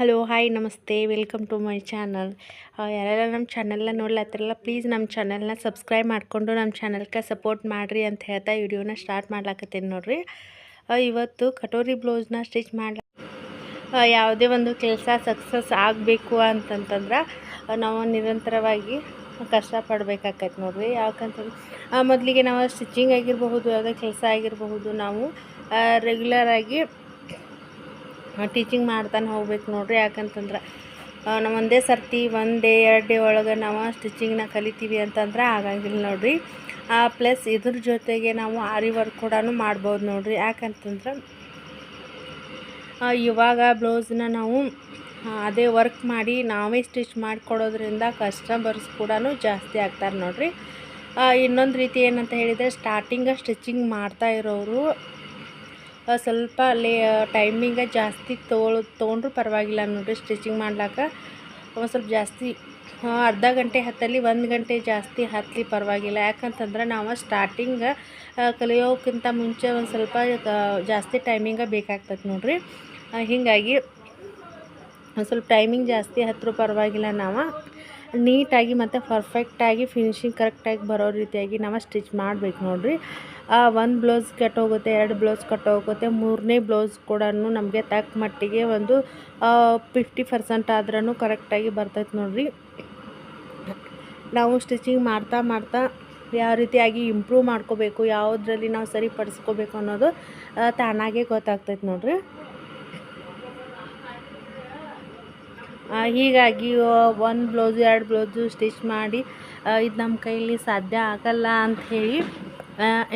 Hello, hi, ನಮಸ್ತೆ, welcome to my channel. ಯಾರೆಲ್ಲ ನಮ್ಮ ಚಾನಲ್ನ ನೋಡ್ಲತ್ತಿರಲ್ಲ ಪ್ಲೀಸ್ ನಮ್ಮ ಚಾನಲ್ನ ಸಬ್ಸ್ಕ್ರೈಬ್ ಮಾಡಿಕೊಂಡು ನಮ್ಮ ಚಾನಲ್ಗೆ ಸಪೋರ್ಟ್ ಮಾಡಿರಿ ಅಂತ ಹೇಳ್ತಾ ವಿಡಿಯೋನ ಸ್ಟಾರ್ಟ್ ಮಾಡ್ಲಾಕತ್ತೀನಿ ನೋಡಿರಿ. ಇವತ್ತು ಕಟೋರಿ ಬ್ಲೌಸ್ನ ಸ್ಟಿಚ್ ಮಾಡ್ಲಾ ಯಾವುದೇ ಒಂದು ಕೆಲಸ ಸಕ್ಸಸ್ ಆಗಬೇಕು ಅಂತಂತಂದ್ರೆ ನಾವು ನಿರಂತರವಾಗಿ ಕಷ್ಟಪಡಬೇಕಾಕೈತೆ ನೋಡಿರಿ. ಯಾಕಂತಂದ್ರೆ ಮೊದಲಿಗೆ ನಾವು ಸ್ಟಿಚಿಂಗ್ ಆಗಿರಬಹುದು, ಯಾವುದೇ ಕೆಲಸ ಆಗಿರಬಹುದು, ನಾವು ರೆಗ್ಯುಲರಾಗಿ ಟೀಚಿಂಗ್ ಮಾಡ್ತಾನೆ ಹೋಗ್ಬೇಕು ನೋಡ್ರಿ. ಯಾಕಂತಂದ್ರೆ ನಾವು ಒಂದೇ ಸರ್ತಿ ಒನ್ ಡೇ ಎರಡು ಡೇ ಒಳಗೆ ನಾವು ಸ್ಟಿಚಿಂಗ್ನ ಕಲಿತೀವಿ ಅಂತಂದ್ರೆ ಆಗಂಗಿಲ್ಲ ನೋಡ್ರಿ. ಪ್ಲಸ್ ಇದ್ರ ಜೊತೆಗೆ ನಾವು ಆರಿ ವರ್ಕ್ ಕೂಡ ಮಾಡ್ಬೋದು ನೋಡ್ರಿ. ಯಾಕಂತಂದ್ರೆ ಇವಾಗ ಬ್ಲೌಸ್ನ ನಾವು ಅದೇ ವರ್ಕ್ ಮಾಡಿ ನಾವೇ ಸ್ಟಿಚ್ ಮಾಡಿಕೊಡೋದ್ರಿಂದ ಕಸ್ಟಮರ್ಸ್ ಕೂಡ ಜಾಸ್ತಿ ಆಗ್ತಾರೆ ನೋಡ್ರಿ. ಇನ್ನೊಂದು ರೀತಿ ಏನಂತ ಹೇಳಿದರೆ ಸ್ಟಾರ್ಟಿಂಗ ಸ್ಟಿಚಿಂಗ್ ಮಾಡ್ತಾ ಇರೋರು ಸ್ವಲ್ಪ ಲೇ ಟೈಮಿಂಗ ಜಾಸ್ತಿ ತೊಗೊಳ್ ತೊಗೊಂಡ್ರೂ ಪರವಾಗಿಲ್ಲ ನೋಡಿರಿ ಸ್ಟಿಚಿಂಗ್ ಮಾಡ್ಲಾಕ. ಒಂದು ಸ್ವಲ್ಪ ಜಾಸ್ತಿ ಅರ್ಧ ಗಂಟೆ ಹತ್ತಲ್ಲಿ, ಒಂದು ಗಂಟೆ ಜಾಸ್ತಿ ಹತ್ತಲಿ ಪರವಾಗಿಲ್ಲ. ಯಾಕಂತಂದ್ರೆ ನಾವು ಸ್ಟಾರ್ಟಿಂಗ ಕಲಿಯೋಕ್ಕಿಂತ ಮುಂಚೆ ಒಂದು ಸ್ವಲ್ಪ ಜಾಸ್ತಿ ಟೈಮಿಂಗ ಬೇಕಾಗ್ತದೆ ನೋಡಿರಿ. ಹೀಗಾಗಿ ಒಂದು ಸ್ವಲ್ಪ ಟೈಮಿಂಗ್ ಜಾಸ್ತಿ ಹತ್ತರೂ ಪರವಾಗಿಲ್ಲ ನಾವು. ನೀಟಾಗಿ ಮತ್ತು ಪರ್ಫೆಕ್ಟಾಗಿ ಫಿನಿಶಿಂಗ್ ಕರೆಕ್ಟಾಗಿ ಬರೋ ರೀತಿಯಾಗಿ ನಾವು ಸ್ಟಿಚ್ ಮಾಡಬೇಕು ನೋಡಿರಿ. ಒಂದು ಬ್ಲೌಸ್ ಕಟ್ಟೋಗುತ್ತೆ ಎರಡು ಬ್ಲೌಸ್ ಕಟ್ಟೋಗುತ್ತೆ ಮೂರನೇ ಬ್ಲೌಸ್ ಕೂಡ ನಮಗೆ ತಕ್ಕ ಮಟ್ಟಿಗೆ ಒಂದು ಫಿಫ್ಟಿ ಪರ್ಸೆಂಟ್ ಆದ್ರೂ ಕರೆಕ್ಟಾಗಿ ಬರ್ತೈತೆ ನೋಡಿರಿ. ನಾವು ಸ್ಟಿಚಿಂಗ್ ಮಾಡ್ತಾ ಮಾಡ್ತಾ ಯಾವ ರೀತಿಯಾಗಿ ಇಂಪ್ರೂವ್ ಮಾಡ್ಕೋಬೇಕು, ಯಾವುದ್ರಲ್ಲಿ ನಾವು ಸರಿಪಡಿಸ್ಕೋಬೇಕು ಅನ್ನೋದು ತಾನಾಗೇ ಗೊತ್ತಾಗ್ತೈತೆ ನೋಡ್ರಿ ಆ, ಹೀಗಾಗಿ ಒಂದು ಬ್ಲೌಸು ಎರಡು ಬ್ಲೌಸು ಸ್ಟಿಚ್ ಮಾಡಿ ಇದು ನಮ್ಮ ಕೈಲಿ ಸಾಧ್ಯ ಆಗಲ್ಲ ಅಂತ ಹೇಳಿ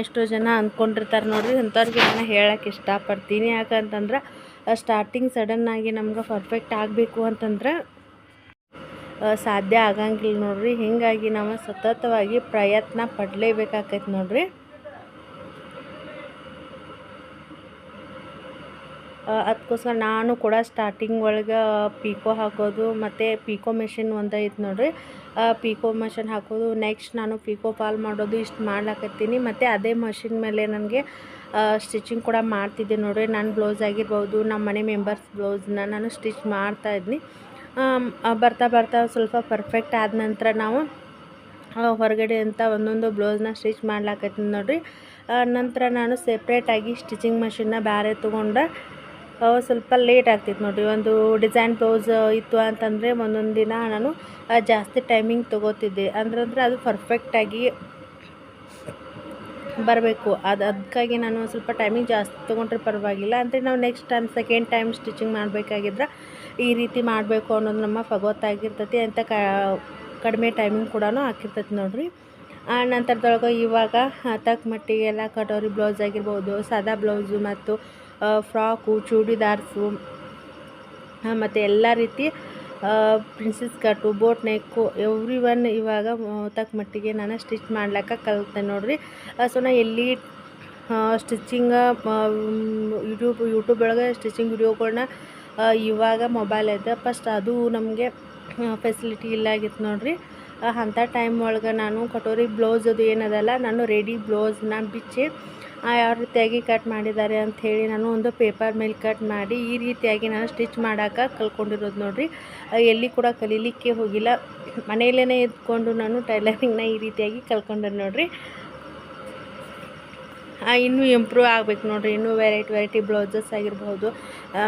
ಎಷ್ಟೋ ಜನ ಅಂದ್ಕೊಂಡಿರ್ತಾರೆ ನೋಡಿರಿ. ಅಂಥವ್ರಿಗೆ ನಾನು ಹೇಳಕ್ಕೆ ಇಷ್ಟಪಡ್ತೀನಿ. ಯಾಕಂತಂದ್ರೆ ಸ್ಟಾರ್ಟಿಂಗ್ ಸಡನ್ನಾಗಿ ನಮ್ಗೆ ಪರ್ಫೆಕ್ಟ್ ಆಗಬೇಕು ಅಂತಂದ್ರೆ ಸಾಧ್ಯ ಆಗಂಗಿಲ್ಲ ನೋಡಿರಿ. ಹೀಗಾಗಿ ನಾವು ಸತತವಾಗಿ ಪ್ರಯತ್ನ ಪಡಲೇಬೇಕಾಕೈತೆ ನೋಡ್ರಿ. ಅದಕ್ಕೋಸ್ಕರ ನಾನು ಕೂಡ ಸ್ಟಾರ್ಟಿಂಗ್ ಒಳಗೆ ಪೀಕೋ ಹಾಕೋದು, ಮತ್ತು ಪೀಕೋ ಮೆಷಿನ್ ಒಂದು ಐತೆ ನೋಡ್ರಿ. ಪೀಕೋ ಮಷಿನ್ ಹಾಕೋದು ನೆಕ್ಸ್ಟ್ ನಾನು ಪೀಕೋ ಫಾಲ್ ಮಾಡೋದು ಇಷ್ಟು ಮಾಡ್ಲಾಕತ್ತೀನಿ. ಮತ್ತು ಅದೇ ಮಷಿನ್ ಮೇಲೆ ನನಗೆ ಸ್ಟಿಚಿಂಗ್ ಕೂಡ ಮಾಡ್ತಿದ್ದೆ ನೋಡಿರಿ. ನನ್ನ ಬ್ಲೌಸ್ ಆಗಿರ್ಬೋದು ನಮ್ಮ ಮನೆ ಮೆಂಬರ್ಸ್ ಬ್ಲೌಸ್ನ ನಾನು ಸ್ಟಿಚ್ ಮಾಡ್ತಾಯಿದ್ನಿ ಬರ್ತಾ ಬರ್ತಾ ಸ್ವಲ್ಪ ಪರ್ಫೆಕ್ಟ್ ಆದ ನಂತರ ನಾವು ಹೊರಗಡೆ ಅಂತ ಒಂದೊಂದು ಬ್ಲೌಸ್ನ ಸ್ಟಿಚ್ ಮಾಡ್ಲಾಕತ್ತೀನಿ ನೋಡಿರಿ. ನಂತರ ನಾನು ಸೆಪ್ರೇಟಾಗಿ ಸ್ಟಿಚಿಂಗ್ ಮಷಿನ್ನ ಬೇರೆ ತೊಗೊಂಡೆ ಸ್ವಲ್ಪ ಲೇಟ್ ಆಗ್ತಿತ್ತು ನೋಡಿರಿ. ಒಂದು ಡಿಸೈನ್ ಬ್ಲೌಸ್ ಇತ್ತು ಅಂತಂದರೆ ಒಂದೊಂದು ದಿನ ನಾನು ಜಾಸ್ತಿ ಟೈಮಿಂಗ್ ತೊಗೋತಿದ್ದೆ. ಅಂದ್ರೆ ಅದು ಪರ್ಫೆಕ್ಟಾಗಿ ಬರಬೇಕು. ಅದು ಅದಕ್ಕಾಗಿ ನಾನು ಸ್ವಲ್ಪ ಟೈಮಿಂಗ್ ಜಾಸ್ತಿ ತೊಗೊಂಡ್ರೆ ಪರವಾಗಿಲ್ಲ. ಅಂದರೆ ನಾವು next time second time stitching ಮಾಡಬೇಕಾಗಿದ್ರೆ ಈ ರೀತಿ ಮಾಡಬೇಕು ಅನ್ನೋದು ನಮ್ಮ ಗೊತ್ತಾಗಿರ್ತೈತಿ ಅಂತ ಕ, ಕಡಿಮೆ ಟೈಮಿಂಗ್ ಕೂಡ ಹಾಕಿರ್ತೈತಿ ನೋಡಿರಿ. ಆ, ನಂತರದೊಳಗೆ ಇವಾಗ ತಕ್ಕ ಮಟ್ಟಿಗೆಲ್ಲ ಕಟೋರಿ ಬ್ಲೌಸ್ ಆಗಿರ್ಬೋದು, ಸಾದಾ ಬ್ಲೌಸು ಮತ್ತು ಫ್ರಾಕು ಚೂಡಿದಾರ್ಸು ಮತ್ತು ಎಲ್ಲ ರೀತಿ ಪ್ರಿನ್ಸಸ್ ಕಟ್ಟು ಬೋಟ್ ನೆಕ್ಕು ಎವ್ರಿ ಒನ್ ಇವಾಗ ತಕ್ಕ ಮಟ್ಟಿಗೆ ನಾನು ಸ್ಟಿಚ್ ಮಾಡ್ಲಿಕ್ಕೆ ಕಲಿತೆ ನೋಡಿರಿ. ಸೊ ನಾ ಎಲ್ಲಿ ಸ್ಟಿಚಿಂಗ್ ಯೂಟ್ಯೂಬ್ ಯೂಟ್ಯೂಬ್ ಒಳಗೆ ಸ್ಟಿಚಿಂಗ್ ವಿಡಿಯೋಗಳನ್ನ ಇವಾಗ ಮೊಬೈಲ್ ಐತೆ. ಫಸ್ಟ್ ಅದು ನಮಗೆ ಫೆಸಿಲಿಟಿ ಇಲ್ಲ ಆಗಿತ್ತು ನೋಡಿರಿ. ಅಂಥ ಟೈಮ್ ಒಳಗೆ ನಾನು ಕಟೋರಿ ಬ್ಲೌಸ್ ಅದು ಏನದಲ್ಲ, ನಾನು ರೆಡಿ ಬ್ಲೌಸ್ನ ಬಿಚ್ಚಿ ಯಾವ ರೀತಿಯಾಗಿ ಕಟ್ ಮಾಡಿದ್ದಾರೆ ಅಂತ ಹೇಳಿ ನಾನು ಒಂದು ಪೇಪರ್ ಮೇಲೆ ಕಟ್ ಮಾಡಿ ಈ ರೀತಿಯಾಗಿ ನಾನು ಸ್ಟಿಚ್ ಮಾಡೋಕೆ ಕಲ್ತ್ಕೊಂಡಿರೋದು ನೋಡಿರಿ. ಎಲ್ಲಿ ಕೂಡ ಕಲೀಲಿಕ್ಕೆ ಹೋಗಿಲ್ಲ. ಮನೆಯಲ್ಲೇ ಇದ್ಕೊಂಡು ನಾನು ಟೈಲರಿಂಗ್ನ ಈ ರೀತಿಯಾಗಿ ಕಲ್ತ್ಕೊಂಡೆ ನೋಡಿರಿ. ಇನ್ನೂ ಇಂಪ್ರೂವ್ ಆಗಬೇಕು ನೋಡಿರಿ. ಇನ್ನೂ ವೆರೈಟಿ ವೆರೈಟಿ ಬ್ಲೌಸಸ್ ಆಗಿರ್ಬೋದು.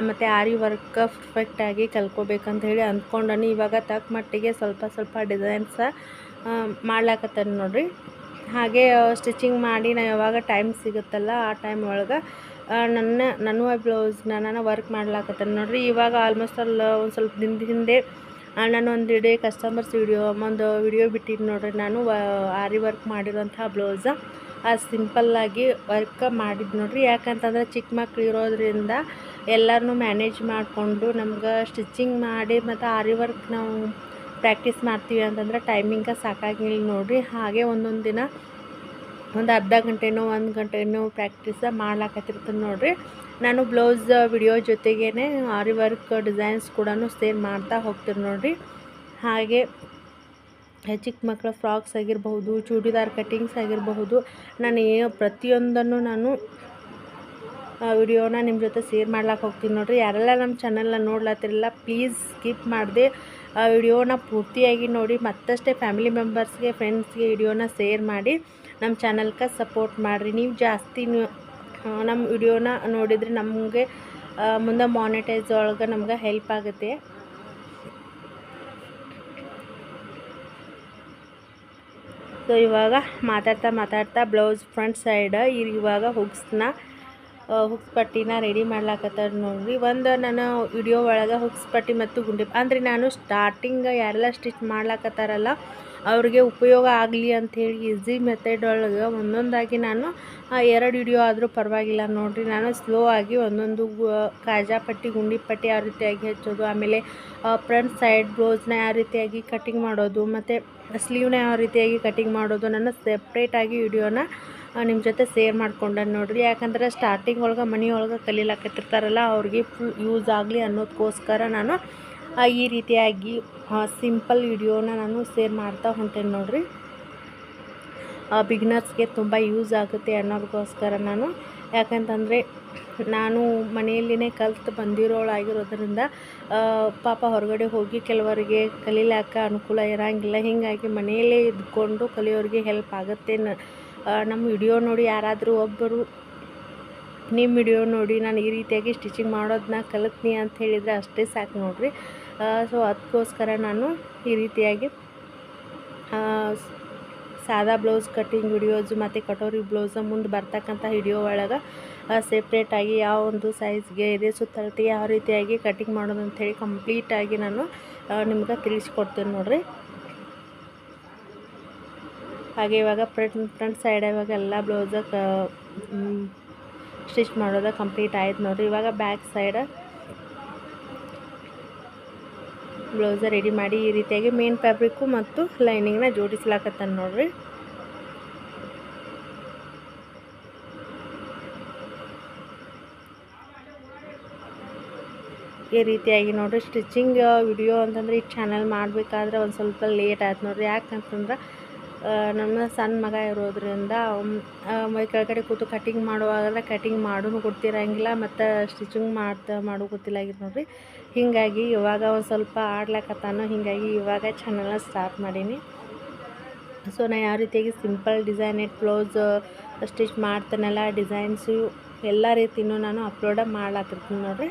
ಮತ್ತು ಆರಿ ವರ್ಕ್ ಪರ್ಫೆಕ್ಟಾಗಿ ಕಲ್ತ್ಕೋಬೇಕಂತ ಹೇಳಿ ಅಂದ್ಕೊಂಡು ಇವಾಗ ತಕ್ಕ ಮಟ್ಟಿಗೆ ಸ್ವಲ್ಪ ಸ್ವಲ್ಪ ಡಿಸೈನ್ಸ ಮಾಡ್ಲಾಕತ್ತಾನೆ ನೋಡ್ರಿ. ಹಾಗೆ ಸ್ಟಿಚಿಂಗ್ ಮಾಡಿ ನಾನು ಯಾವಾಗ ಟೈಮ್ ಸಿಗುತ್ತಲ್ಲ ಆ ಟೈಮ್ ಒಳಗೆ ನನ್ನ ನನ್ನ ಬ್ಲೌಸ್ನ ನಾನು ವರ್ಕ್ ಮಾಡ್ಲಾಕತ್ತೇನೆ. ನೋಡ್ರಿ, ಇವಾಗ ಆಲ್ಮೋಸ್ಟ್ ಅಲ್ಲ ಒಂದು ಸ್ವಲ್ಪ ದಿನದ ಹಿಂದೆ ನಾನು ಒಂದು ಇಡೀ ಕಸ್ಟಮರ್ಸ್ ವಿಡಿಯೋ ಒಂದು ವಿಡಿಯೋ ಬಿಟ್ಟಿದ್ದು ನೋಡ್ರಿ. ನಾನು ಆರಿ ವರ್ಕ್ ಮಾಡಿರೋಂಥ ಬ್ಲೌಸ ಆ ಸಿಂಪಲ್ಲಾಗಿ ವರ್ಕ್ ಮಾಡಿದ್ದು ನೋಡ್ರಿ. ಯಾಕಂತಂದ್ರೆ ಚಿಕ್ಕ ಮಕ್ಳು ಇರೋದ್ರಿಂದ ಎಲ್ಲರನ್ನೂ ಮ್ಯಾನೇಜ್ ಮಾಡಿಕೊಂಡು ನಮ್ಗೆ ಸ್ಟಿಚಿಂಗ್ ಮಾಡಿ ಮತ್ತು ಆರಿ ವರ್ಕ್ ನಾವು ಪ್ರಾಕ್ಟೀಸ್ ಮಾಡ್ತೀವಿ ಅಂತಂದ್ರೆ ಟೈಮಿಂಗ ಸಾಕಾಗಿಲ್ಲ ನೋಡಿರಿ. ಹಾಗೆ ಒಂದೊಂದು ದಿನ ಒಂದು ಅರ್ಧ ಗಂಟೆನೋ ಒಂದು ಗಂಟೆನೋ ಪ್ರಾಕ್ಟೀಸ ಮಾಡ್ಲಾಕತ್ತಿರ್ತೀನಿ ನೋಡಿರಿ. ನಾನು ಬ್ಲೌಸ್ ವಿಡಿಯೋ ಜೊತೆಗೇ ಆರಿ ವರ್ಕ್ ಡಿಸೈನ್ಸ್ ಕೂಡ ಸೇರ್ ಮಾಡ್ತಾ ಹೋಗ್ತೀನಿ ನೋಡಿರಿ. ಹಾಗೆ ಚಿಕ್ಕ ಮಕ್ಕಳ ಫ್ರಾಕ್ಸ್ ಆಗಿರಬಹುದು, ಚೂಡಿದಾರ್ ಕಟ್ಟಿಂಗ್ಸ್ ಆಗಿರಬಹುದು, ನಾನು ಪ್ರತಿಯೊಂದನ್ನು ನಾನು ವಿಡಿಯೋನ ನಿಮ್ಮ ಜೊತೆ ಶೇರ್ ಮಾಡ್ಲಾಕೆ ಹೋಗ್ತೀನಿ ನೋಡಿರಿ. ಯಾರೆಲ್ಲ ನಮ್ಮ ಚಾನಲ್ನ ನೋಡ್ಲತ್ತಿರಲ್ಲ ಪ್ಲೀಸ್ ಸ್ಕಿಪ್ ಮಾಡದೆ. ಆ ವಿಡಿಯೋನ ಪೂರ್ತಿಯಾಗಿ ನೋಡಿ ಮತ್ತಷ್ಟೇ ಫ್ಯಾಮಿಲಿ ಮೆಂಬರ್ಸ್ಗೆ ಫ್ರೆಂಡ್ಸ್ಗೆ ವಿಡಿಯೋನ ಶೇರ್ ಮಾಡಿ ನಮ್ಮ ಚಾನಲ್ಗೆ ಸಪೋರ್ಟ್ ಮಾಡಿರಿ. ನೀವು ಜಾಸ್ತಿ ನಮ್ಮ ವಿಡಿಯೋನ ನೋಡಿದರೆ ನಮಗೆ ಮುಂದೆ ಮಾನಿಟೈಸ್ ಒಳಗೆ ನಮ್ಗೆ ಹೆಲ್ಪ್ ಆಗುತ್ತೆ. ಸೊ ಇವಾಗ ಮಾತಾಡ್ತಾ ಮಾತಾಡ್ತಾ ಬ್ಲೌಸ್ ಫ್ರಂಟ್ ಸೈಡ್ ಇವಾಗ ಹುಕ್ಸ್ನ ಹುಕ್ಸ್ ಪಟ್ಟಿನ ರೆಡಿ ಮಾಡ್ಲಾಕತ್ತಾರ ನೋಡ್ರಿ. ಒಂದು ನಾನು ವಿಡಿಯೋ ಒಳಗೆ ಹುಕ್ಸ್ ಪಟ್ಟಿ ಮತ್ತು ಗುಂಡಿ ಅಂದರೆ ನಾನು ಸ್ಟಾರ್ಟಿಂಗ್ ಯಾರೆಲ್ಲ ಸ್ಟಿಚ್ ಮಾಡ್ಲಾಕತ್ತಾರಲ್ಲ, ಅವ್ರಿಗೆ ಉಪಯೋಗ ಆಗಲಿ ಅಂಥೇಳಿ ಈಸಿ ಮೆಥಡ್ ಒಳಗೆ ಒಂದೊಂದಾಗಿ ನಾನು ಎರಡು ವಿಡಿಯೋ ಆದರೂ ಪರವಾಗಿಲ್ಲ ನೋಡಿರಿ. ನಾನು ಸ್ಲೋ ಆಗಿ ಒಂದೊಂದು ಕಾಜಾ ಪಟ್ಟಿ, ಗುಂಡಿ ಪಟ್ಟಿ ಯಾವ ರೀತಿಯಾಗಿ ಹಚ್ಚೋದು, ಆಮೇಲೆ ಫ್ರಂಟ್ ಸೈಡ್ ಬ್ಲೌಸ್ನ ಯಾವ ರೀತಿಯಾಗಿ ಕಟಿಂಗ್ ಮಾಡೋದು, ಮತ್ತು ಸ್ಲೀವ್ನ ಯಾವ ರೀತಿಯಾಗಿ ಕಟಿಂಗ್ ಮಾಡೋದು ನಾನು ಸೆಪ್ರೇಟಾಗಿ ವಿಡಿಯೋನ ನಿಮ್ಮ ಜೊತೆ ಸೇರ್ ಮಾಡ್ಕೊಂಡೆ ನೋಡಿರಿ. ಯಾಕಂದ್ರೆ ಸ್ಟಾರ್ಟಿಂಗ್ ಒಳಗೆ ಮನೆಯೊಳಗೆ ಕಲೀಲಾಕತ್ತಿರ್ತಾರಲ್ಲ, ಅವ್ರಿಗೆ ಫುಲ್ ಯೂಸ್ ಆಗಲಿ ಅನ್ನೋದಕ್ಕೋಸ್ಕರ ನಾನು ಈ ರೀತಿಯಾಗಿ ಸಿಂಪಲ್ ವಿಡಿಯೋನ ನಾನು ಸೇರ್ ಮಾಡ್ತಾ ಹೊಂಟೇನೆ ನೋಡಿರಿ. ಬಿಗ್ನರ್ಸ್ಗೆ ತುಂಬ ಯೂಸ್ ಆಗುತ್ತೆ ಅನ್ನೋದಕ್ಕೋಸ್ಕರ ನಾನು. ಯಾಕಂತಂದರೆ, ನಾನು ಮನೆಯಲ್ಲಿನೇ ಕಲ್ತು ಬಂದಿರೋಳಾಗಿರೋದ್ರಿಂದ ಪಾಪ ಹೊರಗಡೆ ಹೋಗಿ ಕೆಲವರಿಗೆ ಕಲೀಲಾಕ ಅನುಕೂಲ ಇರೋಂಗಿಲ್ಲ. ಹೀಗಾಗಿ ಮನೆಯಲ್ಲೇ ಇದ್ಕೊಂಡು ಕಲಿಯೋರಿಗೆ ಹೆಲ್ಪ್ ಆಗುತ್ತೆ ನಮ್ಮ ವಿಡಿಯೋ ನೋಡಿ ಯಾರಾದರೂ ಒಬ್ಬರು ನಿಮ್ಮ ವಿಡಿಯೋ ನೋಡಿ ನಾನು ಈ ರೀತಿಯಾಗಿ ಸ್ಟಿಚಿಂಗ್ ಮಾಡೋದನ್ನ ಕಲಿತ್ನಿ ಅಂತ ಹೇಳಿದರೆ ಅಷ್ಟೇ ಸಾಕು ನೋಡಿರಿ. ಸೊ ಅದಕ್ಕೋಸ್ಕರ ನಾನು ಈ ರೀತಿಯಾಗಿ ಸಾದಾ ಬ್ಲೌಸ್ ಕಟ್ಟಿಂಗ್ ವಿಡಿಯೋಸ್ ಮತ್ತು ಕಟೋರಿ ಬ್ಲೌಸ್ ಮುಂದೆ ಬರ್ತಕ್ಕಂಥ ವಿಡಿಯೋ ಒಳಗೆ ಸೆಪ್ರೇಟಾಗಿ ಯಾವ ಒಂದು ಸೈಜ್ಗೆ ಇದೆ ಸುತ್ತಳತೆ ಯಾವ ರೀತಿಯಾಗಿ ಕಟಿಂಗ್ ಮಾಡೋದು ಅಂಥೇಳಿ ಕಂಪ್ಲೀಟಾಗಿ ನಾನು ನಿಮ್ಗೆ ತಿಳಿಸ್ಕೊಡ್ತೇನೆ ನೋಡಿರಿ. ಹಾಗೆ ಇವಾಗ ಫ್ರಂಟ್ ಫ್ರಂಟ್ ಸೈಡ್ ಇವಾಗ ಎಲ್ಲ ಬ್ಲೌಸ ಸ್ಟಿಚ್ ಮಾಡೋದು ಕಂಪ್ಲೀಟ್ ಆಯ್ತು ನೋಡಿರಿ. ಇವಾಗ ಬ್ಯಾಕ್ ಸೈಡ್ ಬ್ಲೌಸ ರೆಡಿ ಮಾಡಿ ಈ ರೀತಿಯಾಗಿ ಮೇನ್ ಫ್ಯಾಬ್ರಿಕ್ಕು ಮತ್ತು ಲೈನಿಂಗ್ನ ಜೋಡಿಸ್ಲಾಕತ್ತಾನ ನೋಡಿರಿ. ಈ ರೀತಿಯಾಗಿ ನೋಡಿರಿ ಸ್ಟಿಚಿಂಗ್ ವಿಡಿಯೋ ಅಂತಂದ್ರೆ ಈ ಚಾನಲ್ ಮಾಡಬೇಕಾದ್ರೆ ಒಂದು ಸ್ವಲ್ಪ ಲೇಟ್ ಆಯ್ತು ನೋಡಿರಿ. ಯಾಕಂತಂದ್ರೆ ನಮ್ಮ ಸಣ್ಣ ಮಗ ಇರೋದ್ರಿಂದ ಮೈ ಕೆಳಗಡೆ ಕೂತು ಕಟಿಂಗ್ ಮಾಡುವಾಗ ಕಟಿಂಗ್ ಮಾಡೂ ಕೊಡ್ತಿರಂಗಿಲ್ಲ ಮತ್ತು ಸ್ಟಿಚಿಂಗ್ ಮಾಡ್ತಾ ಮಾಡೋ ಗೊತ್ತಿಲ್ಲ ನೋಡ್ರಿ. ನೋಡಿರಿ ಹೀಗಾಗಿ ಇವಾಗ ಒಂದು ಸ್ವಲ್ಪ ಆಡ್ಲಕತ್ತಾನು, ಹೀಗಾಗಿ ಇವಾಗ ಚಾನಲ್ನ ಸ್ಟಾರ್ಟ್ ಮಾಡೀನಿ. ಸೊ ನಾನು ಯಾವ ರೀತಿಯಾಗಿ ಸಿಂಪಲ್ ಡಿಸೈನೆಡ್ ಬ್ಲೌಸ್ ಸ್ಟಿಚ್ ಮಾಡ್ತಾನಲ್ಲ ಡಿಸೈನ್ಸು ಎಲ್ಲ ರೀತಿಯೂ ನಾನು ಅಪ್ಲೋಡ ಮಾಡ್ಲಾತಿರ್ತೀನಿ ನೋಡಿರಿ.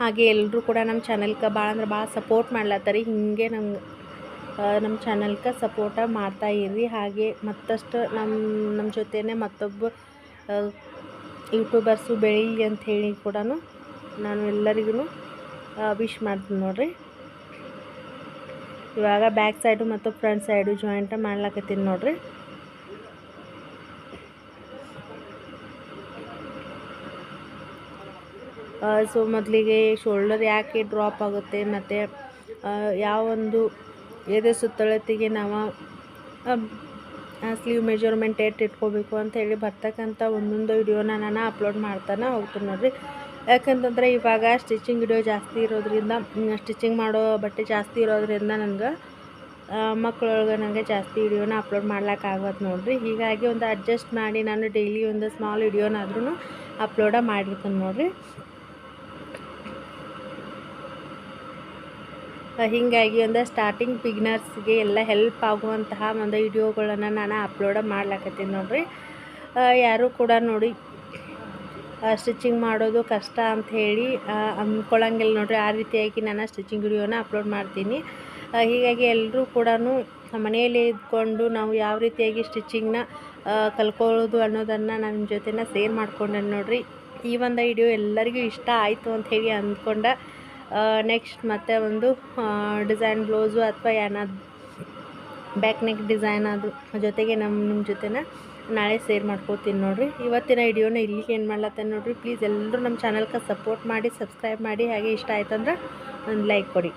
ಹಾಗೆ ಎಲ್ಲರೂ ಕೂಡ ನಮ್ಮ ಚಾನಲ್ಗೆ ಭಾಳ ಅಂದ್ರೆ ಭಾಳ ಸಪೋರ್ಟ್ ಮಾಡ್ಲತ್ತರಿ. ಹೀಗೆ ನಮ್ಗೆ ನಮ್ಮ ಚಾನಲ್ಗೆ ಸಪೋರ್ಟ ಮಾಡ್ತಾ ಇರ್ರಿ. ಹಾಗೆ ಮತ್ತಷ್ಟು ನಮ್ಮ ನಮ್ಮ ಜೊತೆನೇ ಮತ್ತೊಬ್ಬ ಯೂಟ್ಯೂಬರ್ಸು ಬೆಳೀಲಿ ಅಂತ ಹೇಳಿ ಕೂಡ ನಾನು ಎಲ್ಲರಿಗೂ ವಿಶ್ ಮಾಡ್ತೀನಿ ನೋಡಿರಿ. ಇವಾಗ ಬ್ಯಾಕ್ ಸೈಡು ಮತ್ತು ಫ್ರಂಟ್ ಸೈಡು ಜಾಯಿಂಟ್ ಮಾಡ್ಲಾಕತ್ತೀನಿ ನೋಡಿರಿ. ಸೊ ಮೊದಲಿಗೆ ಶೋಲ್ಡರ್ ಯಾಕೆ ಡ್ರಾಪ್ ಆಗುತ್ತೆ ಮತ್ತು ಯಾವೊಂದು ಎದೆ ಸುತ್ತಳತೆಗೆ ನಾವು ಸ್ಲೀವ್ ಮೆಜರ್ಮೆಂಟ್ ಏಟ್ ಇಟ್ಕೋಬೇಕು ಅಂತ ಹೇಳಿ ಬರ್ತಕ್ಕಂಥ ಒಂದೊಂದು ವಿಡಿಯೋನ ನಾನು ಅಪ್ಲೋಡ್ ಮಾಡ್ತಾನೆ, ಹೋಗ್ತೀನಿ ನೋಡಿರಿ. ಯಾಕಂತಂದರೆ ಇವಾಗ ಸ್ಟಿಚಿಂಗ್ ವಿಡಿಯೋ ಜಾಸ್ತಿ ಇರೋದ್ರಿಂದ ಸ್ಟಿಚಿಂಗ್ ಮಾಡೋ ಬಟ್ಟೆ ಜಾಸ್ತಿ ಇರೋದ್ರಿಂದ ನನಗೆ ಮಕ್ಕಳೊಳಗೆ ನನಗೆ ಜಾಸ್ತಿ ವಿಡಿಯೋನ ಅಪ್ಲೋಡ್ ಮಾಡ್ಲಿಕ್ಕಾಗತ್ತೆ ನೋಡಿರಿ. ಹೀಗಾಗಿ ಒಂದು ಅಡ್ಜಸ್ಟ್ ಮಾಡಿ ನಾನು ಡೈಲಿ ಒಂದು ಸ್ಮಾಲ್ ವಿಡಿಯೋನಾದ್ರೂ ಅಪ್ಲೋಡ ಮಾಡಿರ್ತೀನಿ ನೋಡಿರಿ. ಹೀಗಾಗಿ ಒಂದು ಸ್ಟಾರ್ಟಿಂಗ್ ಬಿಗ್ನರ್ಸ್ಗೆ ಎಲ್ಲ ಹೆಲ್ಪ್ ಆಗುವಂತಹ ಒಂದು ವಿಡಿಯೋಗಳನ್ನು ನಾನು ಅಪ್ಲೋಡ ಮಾಡ್ಲಾಕತ್ತೀನಿ ನೋಡಿರಿ. ಯಾರು ಕೂಡ ನೋಡಿ ಸ್ಟಿಚಿಂಗ್ ಮಾಡೋದು ಕಷ್ಟ ಅಂತ ಹೇಳಿ ಅಂದ್ಕೊಳ್ಳಂಗಿಲ್ಲ ನೋಡಿರಿ. ಆ ರೀತಿಯಾಗಿ ನಾನು ಸ್ಟಿಚಿಂಗ್ ವಿಡಿಯೋನ ಅಪ್ಲೋಡ್ ಮಾಡ್ತೀನಿ. ಹೀಗಾಗಿ ಎಲ್ಲರೂ ಕೂಡ ಮನೆಯಲ್ಲಿ ಇದ್ಕೊಂಡು ನಾವು ಯಾವ ರೀತಿಯಾಗಿ ಸ್ಟಿಚಿಂಗ್ನ ಕಲ್ಕೊಳ್ಳೋದು ಅನ್ನೋದನ್ನು ನನ್ನ ಜೊತೆನ ಸೇರ್ ಮಾಡ್ಕೊಂಡೆ ನೋಡಿರಿ. ಈ ಒಂದು ವಿಡಿಯೋ ಎಲ್ಲರಿಗೂ ಇಷ್ಟ ಆಯಿತು ಅಂತ ಹೇಳಿ ಅಂದ್ಕೊಂಡ ನೆಕ್ಸ್ಟ್ ಮತ್ತೆ ಒಂದು ಡಿಸೈನ್ ಬ್ಲೌಸು ಅಥವಾ ಏನಾದ್ರು ಬ್ಯಾಕ್ ನೆಕ್ ಡಿಸೈನ್ ಅದು, ಜೊತೆಗೆ ನಮ್ಮ ನಿಮ್ಮ ಜೊತೆನ ನಾಳೆ ಸೇರ್ ಮಾಡ್ಕೋತೀನಿ ನೋಡಿರಿ. ಇವತ್ತಿನ ವಿಡಿಯೋನ ಇಲ್ಲಿಗೆ ಏನು ಮಾಡ್ಲತ್ತೇನೆ ನೋಡಿರಿ. ಪ್ಲೀಸ್ ಎಲ್ಲರೂ ನಮ್ಮ ಚಾನಲ್ಗೆ ಸಪೋರ್ಟ್ ಮಾಡಿ ಸಬ್ಸ್ಕ್ರೈಬ್ ಮಾಡಿ. ಹಾಗೆ ಇಷ್ಟ ಆಯ್ತಂದ್ರೆ ಒಂದು ಲೈಕ್ ಕೊಡಿ.